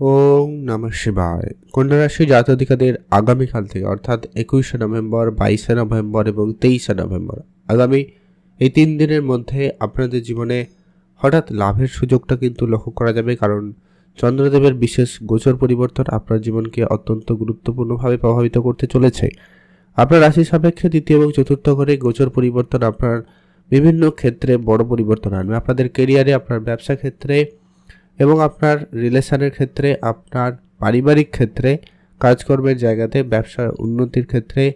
ওম নমঃ শিবায়। কন্যা রাশি জাতধিকাদের আগামীকাল থেকে, অর্থাৎ একুশে নভেম্বর, বাইশে নভেম্বর এবং তেইশে নভেম্বর, আগামী এই তিন দিনের মধ্যে আপনাদের জীবনে হঠাৎ লাভের সুযোগটা কিন্তু লক্ষ্য করা যাবে, কারণ চন্দ্রদেবের বিশেষ গোচর পরিবর্তন আপনার জীবনকে অত্যন্ত গুরুত্বপূর্ণভাবে প্রভাবিত করতে চলেছে। আপনার রাশি সাপেক্ষে দ্বিতীয় এবং চতুর্থ ঘরে গোচর পরিবর্তন আপনার বিভিন্ন ক্ষেত্রে বড় পরিবর্তন আনবে। আপনাদের কেরিয়ারে আপনার ব্যবসা ক্ষেত্রে এবং আপনার রিলেশনের ক্ষেত্রে, আপনার পারিবারিক ক্ষেত্রে, কাজকর্মের জায়গাতে ব্যবসার উন্নতির ক্ষেত্রে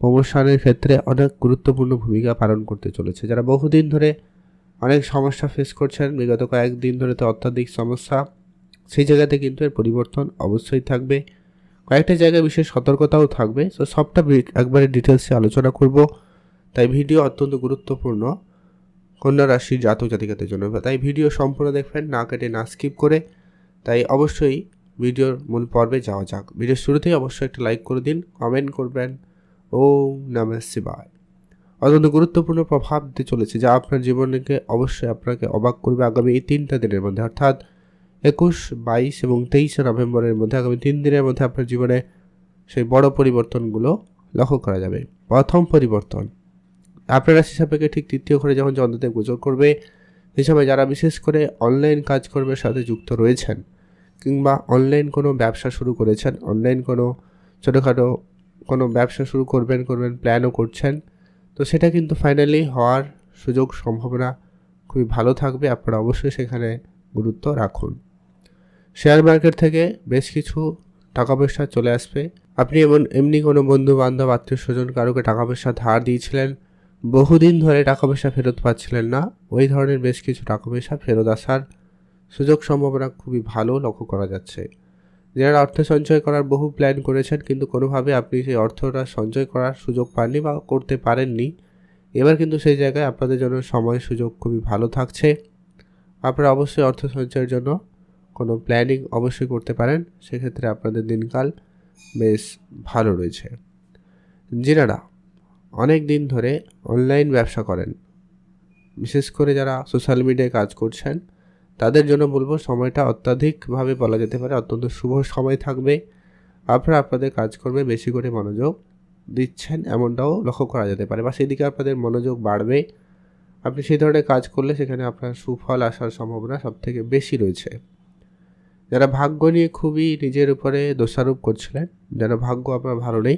প্রমোশনের ক্ষেত্রে অনেক গুরুত্বপূর্ণ ভূমিকা পালন করতে চলেছে। যারা বহুদিন ধরে অনেক সমস্যা ফেস করছেন, বিগত কয়েকদিন ধরে তো অত্যাধিক সমস্যা, সেই জায়গাতে কিন্তু এর পরিবর্তন অবশ্যই থাকবে। কয়েকটা জায়গায় বিশেষ সতর্কতাও থাকবে। তো সবটা একবারে ডিটেলসে আলোচনা করব। তাই ভিডিও অত্যন্ত গুরুত্বপূর্ণ। কন্যা রাশির জাতক জাতিকাদের জন্য। তাই ভিডিও সম্পূর্ণ দেখবেন, না কেটে, না স্কিপ করে। তাই অবশ্যই ভিডিওর মূল পর্বে যাওয়া যাক। ভিডিওর শুরুতেই অবশ্যই একটা লাইক করে দিন কমেন্ট করবেন। ওম নমঃ শিবায়। অত্যন্ত গুরুত্বপূর্ণ প্রভাব দিতে চলেছে, যা আপনার জীবনকে অবশ্যই আপনাকে অবাক করবে আগামী এই তিনটা দিনের মধ্যে। অর্থাৎ একুশ, বাইশ এবং তেইশে নভেম্বরের মধ্যে, আগামী তিন দিনের মধ্যে আপনার জীবনে সেই বড় পরিবর্তনগুলো লক্ষ্য করা যাবে। প্রথম পরিবর্তন আপনার রাশি সাপেক্ষে ঠিক তৃতীয় ঘরে যখন চন্দ্রদেব গোচর করবে, সেই সময় যারা বিশেষ করে অনলাইন কাজকর্মের সাথে যুক্ত রয়েছেন কিংবা অনলাইন কোনো ব্যবসা শুরু করেছেন অনলাইন কোনো ছোটোখাটো কোনো ব্যবসা শুরু করবেন করবেন প্ল্যানও করছেন, তো সেটা কিন্তু ফাইনালি হওয়ার সুযোগ, সম্ভাবনা খুবই ভালো থাকবে। আপনারা অবশ্যই সেখানে গুরুত্ব রাখুন। শেয়ার মার্কেট থেকে বেশ কিছু টাকা পয়সা চলে আসবে। আপনি এমন, এমনি কোনো বন্ধু বান্ধব আত্মীয় স্বজন কারোকে টাকা পয়সা ধার দিয়েছিলেন বহুদিন ধরে টাকা পয়সা ফেরত পাচ্ছিলেন না। ওই ধরনের বেশ কিছু টাকা পয়সা ফেরত আসার সুযোগ সম্ভাবনা খুবই ভালো লক্ষ্য করা যাচ্ছে। যারা অর্থ সঞ্চয় করার বহু প্ল্যান করেছেন, কিন্তু কোনোভাবে আপনি সেই অর্থটা সঞ্চয় করার সুযোগ পাননি বা করতে পারেননি। এবার কিন্তু সেই জায়গায় আপনাদের জন্য সময় সুযোগ খুবই ভালো থাকছে। আপনারা অবশ্যই অর্থ সঞ্চয়ের জন্য কোনো প্ল্যানিং অবশ্যই করতে পারেন। সেক্ষেত্রে আপনাদের দিনকাল বেশ ভালো রয়েছে। যিনারা অনেক দিন ধরে অনলাইন ব্যবসা করেন। বিশেষ করে যারা সোশ্যাল মিডিয়ায় কাজ করছেন, তাদের জন্য বলব সময়টা অত্যাধিকভাবে বলা যেতে পারে অত্যন্ত শুভ সময় থাকবে। আপনারা আপনাদের কাজকর্মে বেশি করে মনোযোগ দিচ্ছেন এমনটাও লক্ষ্য করা যেতে পারে বা সেদিকে আপনাদের মনোযোগ বাড়বে। আপনি সেই ধরনের কাজ করলে সেখানে আপনার সুফল আসার সম্ভাবনা সবথেকে বেশি রয়েছে। যারা ভাগ্য নিয়ে খুবই নিজের উপরে দোষারোপ করছিলেন যেন ভাগ্য আপনার ভালো নেই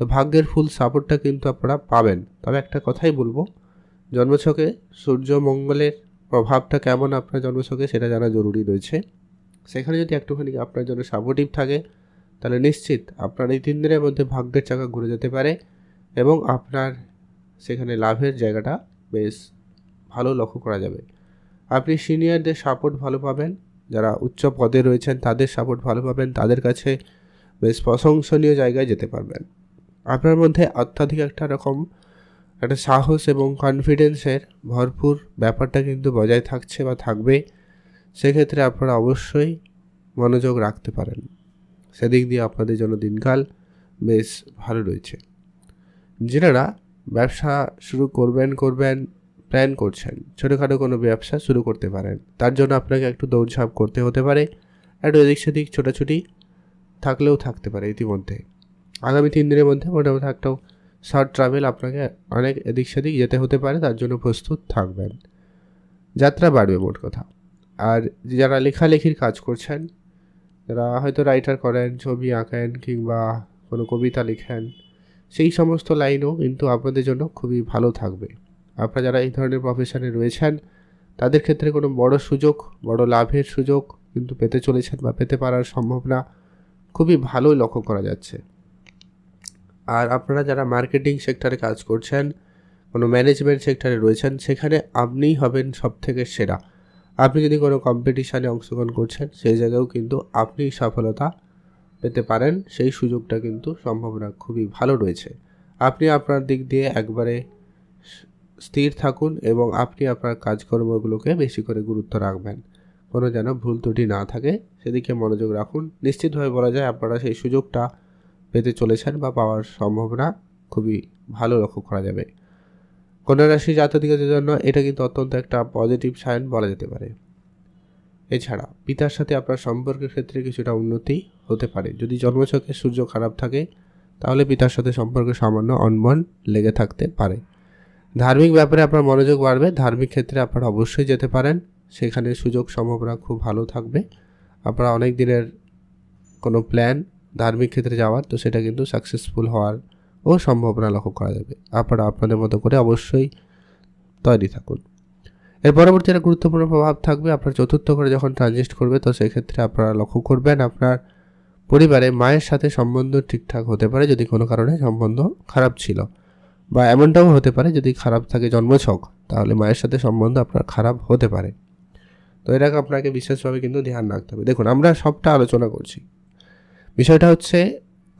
তো ভাগ্যের ফুল সাপোর্টটা কিন্তু আপনারা পাবেন। তবে একটা কথাই বলব, জন্মছকে সূর্য মঙ্গলের প্রভাবটা কেমন আপনার জন্মছকে সেটা জানা জরুরি রয়েছে। সেখানে যদি একটুখানি আপনার জন্য সাপোর্টিভ থাকে, তাহলে নিশ্চিত আপনার এই তিন দিনের মধ্যে ভাগ্যের চাকা ঘুরে যেতে পারে এবং আপনার সেখানে লাভের জায়গাটা বেশ ভালো লক্ষ্য করা যাবে। আপনি সিনিয়রদের সাপোর্ট ভালো পাবেন, যারা উচ্চ পদে রয়েছেন তাদের সাপোর্ট ভালো পাবেন, তাদের কাছে বেশ প্রশংসনীয় জায়গায় যেতে পারবেন। আপনার মধ্যে অত্যাধিক একটা রকম একটা সাহস এবং কনফিডেন্সের ভরপুর ব্যাপারটা কিন্তু বজায় থাকছে বা থাকবে, সেক্ষেত্রে আপনারা অবশ্যই মনোযোগ রাখতে পারেন। সেদিক দিয়ে আপনাদের জন্য দিনকাল বেশ ভালো রয়েছে। যারা ব্যবসা শুরু করবেন করবেন প্ল্যান করছেন, ছোটোখাটো কোনো ব্যবসা শুরু করতে পারেন, তার জন্য আপনাকে একটু দৌড়ঝাঁপ করতে হতে পারে, একটু এদিক সেদিক ছোটাছুটি থাকলেও থাকতে পারে ইতিমধ্যে। আগামী তিন দিনের মধ্যে মোটামুটি একটাও শর্ট ট্রাভেল আপনাকে অনেক এদিক সেদিক যেতে হতে পারে, তার জন্য প্রস্তুত থাকবেন। যাত্রা বাড়বে মোট কথা। আর যারা লেখালেখির কাজ করছেন, যারা হয়তো রাইটার করেন, ছবি আঁকেন কিংবা কোনো কবিতা লেখেন, সেই সমস্ত লাইনও কিন্তু আপনাদের জন্য খুবই ভালো থাকবে। আপনারা যারা এই ধরনের প্রফেশনে রয়েছেন, তাদের ক্ষেত্রে কোনো বড় সুযোগ, বড় লাভের সুযোগ কিন্তু পেতে চলেছেন বা পেতে পারার সম্ভাবনা খুবই ভালোই লক্ষ্য করা যাচ্ছে। আর আপনারা যারা মার্কেটিং সেক্টরে কাজ করছেন, কোনো ম্যানেজমেন্ট সেক্টরে রয়েছেন, সেখানে আপনিই হবেন সব থেকে সেরা। আপনি যদি কোনো কম্পিটিশানে অংশগ্রহণ করছেন, সেই জায়গায়ও কিন্তু আপনিই সফলতা পেতে পারেন। সেই সুযোগটা কিন্তু সম্ভাবনা খুবই ভালো রয়েছে। আপনি আপনার দিক দিয়ে একবারে স্থির থাকুন এবং আপনি আপনার কাজকর্মগুলোকে বেশি করে গুরুত্ব রাখবেন। কোনো যেন ভুল ত্রুটি না থাকে, সেদিকে মনোযোগ রাখুন। নিশ্চিতভাবে বলা যায়, আপনারা সেই সুযোগটা চলেছেন বা পাওয়ার সম্ভাবনা খুবই ভালো লক্ষ্য করা যাবে। কন্যা রাশি জাতকদের জন্য এটা কিন্তু অত্যন্ত একটা পজিটিভ সাইন বলা যেতে পারে। এছাড়া পিতার সাথে আপনার সম্পর্কের ক্ষেত্রে কিছুটা উন্নতি হতে পারে। যদি জন্মছকে সূর্য খারাপ থাকে, তাহলে পিতার সাথে সম্পর্কে সামান্য অনবন লেগে থাকতে পারে। ধার্মিক ব্যাপারে আপনার মনোযোগ বাড়বে, ধার্মিক ক্ষেত্রে আপনারা অবশ্যই যেতে পারেন। সেখানে সুযোগ সম্ভাবনা খুব ভালো থাকবে। আপনারা অনেক দিনের কোনো প্ল্যান ধার্মিক ক্ষেত্রে যাওয়ার, তো সেটা কিন্তু সাকসেসফুল হওয়ার ও সম্ভাবনা লক্ষ্য করা যাবে। আপনারা আপনাদের মতো করে অবশ্যই তৈরি থাকুন। এর পরবর্তী একটা গুরুত্বপূর্ণ প্রভাব থাকবে, আপনার চতুর্থ করে যখন ট্রানজিস্ট করবে, তো সেক্ষেত্রে আপনারা লক্ষ্য করবেন আপনার পরিবারে মায়ের সাথে সম্বন্ধ ঠিকঠাক হতে পারে, যদি কোনো কারণে সম্বন্ধ খারাপ ছিল। বা এমনটাও হতে পারে, যদি খারাপ থাকে জন্মছক, তাহলে মায়ের সাথে সম্বন্ধ আপনার খারাপ হতে পারে। তো এটাকে আপনাকে বিশেষভাবে কিন্তু ধ্যান রাখতে হবে। দেখুন, আমরা সবটা আলোচনা করছি। বিষয়টা হচ্ছে,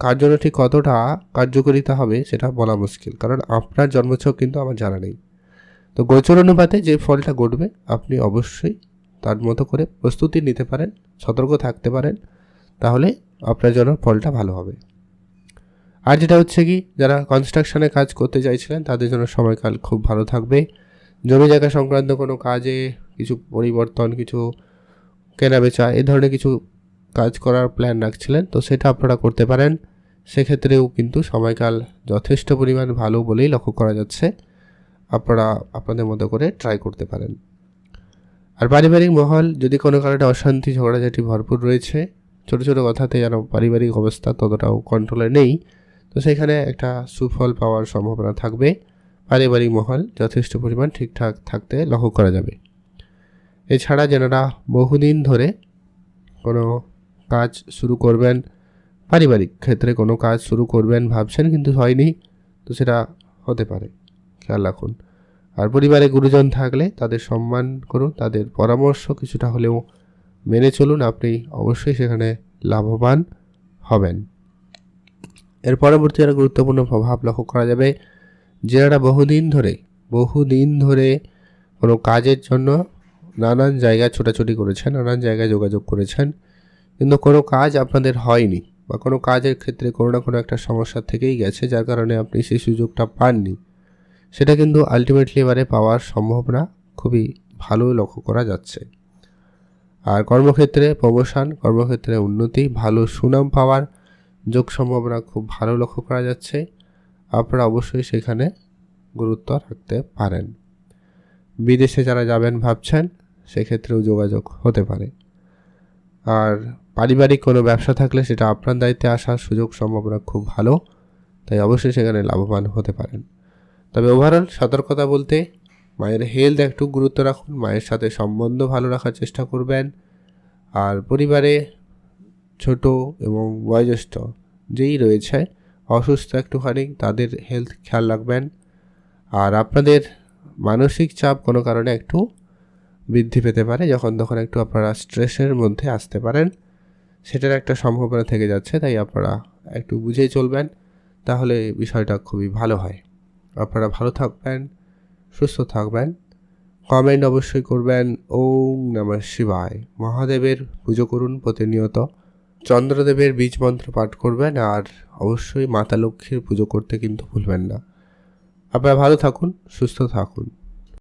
কার জন্য ঠিক কতটা কার্যকরিতা হবে সেটা বলা মুশকিল, কারণ আপনার জন্মছক কিন্তু আমার জানা নেই। তো গোচর অনুপাতে যে ফলটা ঘটবে, আপনি অবশ্যই তার মতো করে প্রস্তুতি নিতে পারেন, সতর্ক থাকতে পারেন, তাহলে আপনার জন্য ফলটা ভালো হবে। আর যেটা হচ্ছে কি, যারা কনস্ট্রাকশনে কাজ করতে চাইছিলেন, তাদের জন্য সময়কাল খুব ভালো থাকবে। জমি জায়গা সংক্রান্ত কোনো কাজে কিছু পরিবর্তন, কিছু কেনা বেচা এই ধরনের কিছু কাজ করার প্ল্যান রাখছিলেন, তো সেটা আপনারা করতে পারেন। সেক্ষেত্রেও কিন্তু সময়কাল যথেষ্ট পরিমাণ ভালো বলেই লক্ষ্য করা যাচ্ছে। আপনারা আপনাদের মতো করে ট্রাই করতে পারেন। আর পারিবারিক মহল, যদি কোনো কারণে অশান্তি, ঝগড়াঝাটি ভরপুর রয়েছে, ছোটো ছোটো কথাতে যেন পারিবারিক অবস্থা ততটাও কন্ট্রোলে নেই, তো সেখানে একটা সুফল পাওয়ার সম্ভাবনা থাকবে। পারিবারিক মহল যথেষ্ট পরিমাণ ঠিকঠাক থাকতে লক্ষ্য করা যাবে। এছাড়া যেনারা বহুদিন ধরে কোনো কাজ শুরু করবেন। পারিবারিক ক্ষেত্রে কোনো কাজ শুরু করবেন ভাবছেন কিন্তু হয়নি, তো সেটা হতে পারে। খেয়াল রাখুন। আর পরিবারে গুরুজন থাকলে তাদের সম্মান করুন, তাদের পরামর্শ কিছুটা হলেও মেনে চলুন, আপনি অবশ্যই সেখানে লাভবান হবেন। এর পরবর্তী একটা গুরুত্বপূর্ণ প্রভাব লক্ষ্য করা যাবে যারা বহুদিন ধরে বহুদিন ধরে কোনো কাজের জন্য নানান জায়গায় ছোটাছুটি করেছেন, নানান জায়গায় যোগাযোগ করেছেন কিন্তু কোনো কাজ আপনাদের হয়নি বা কোনো কাজের ক্ষেত্রে কোনো না কোনো একটা সমস্যা থেকেই গেছে, যার কারণে আপনি সেই সুযোগটা পাননি। সেটা কিন্তু আলটিমেটলি এবারে পাওয়ার সম্ভাবনা খুবই ভালো লক্ষ্য করা যাচ্ছে। আর কর্মক্ষেত্রে প্রমোশন কর্মক্ষেত্রে উন্নতি, ভালো সুনাম পাওয়ার যোগ সম্ভাবনা খুব ভালো লক্ষ্য করা যাচ্ছে। আপনারা অবশ্যই সেখানে গুরুত্ব রাখতে পারেন। বিদেশে যারা যাবেন ভাবছেন, সেক্ষেত্রেও যোগাযোগ হতে পারে। আর পারিবারিক কোনো ব্যবসা থাকলে সেটা আপনার দায়িত্বে আসার সুযোগ সম্ভাবনা খুব ভালো, তাই অবশ্যই সেখানে লাভবান হতে পারেন। তবে ওভারঅল সতর্কতা বলতে মায়ের হেলথ একটু গুরুত্ব রাখুন, মায়ের সাথে সম্বন্ধ ভালো রাখার চেষ্টা করবেন। আর পরিবারে ছোট এবং বয়োজ্যেষ্ঠ যেই রয়েছে, অসুস্থ একটুখানি, তাদের হেলথ খেয়াল রাখবেন। আর আপনাদের মানসিক চাপ কোনো কারণে একটু বৃদ্ধি পেতে পারে, যখন তখন একটু আপনারা স্ট্রেসের মধ্যে আসতে পারেন। সেটার একটা সম্ভাবনা থেকে যাচ্ছে, তাই আপনারা একটু বুঝেই চলবেন। তাহলে বিষয়টা খুবই ভালো হয়। আপনারা ভালো থাকবেন, সুস্থ থাকবেন। কমেন্ট অবশ্যই করবেন। ওম নমঃ শিবায়। মহাদেবের পুজো করুন প্রতিনিয়ত। চন্দ্রদেবের বীজ মন্ত্র পাঠ করবেন আর অবশ্যই মাতা লক্ষ্মীর পুজো করতে কিন্তু ভুলবেন না। আপনারা ভালো থাকুন, সুস্থ থাকুন।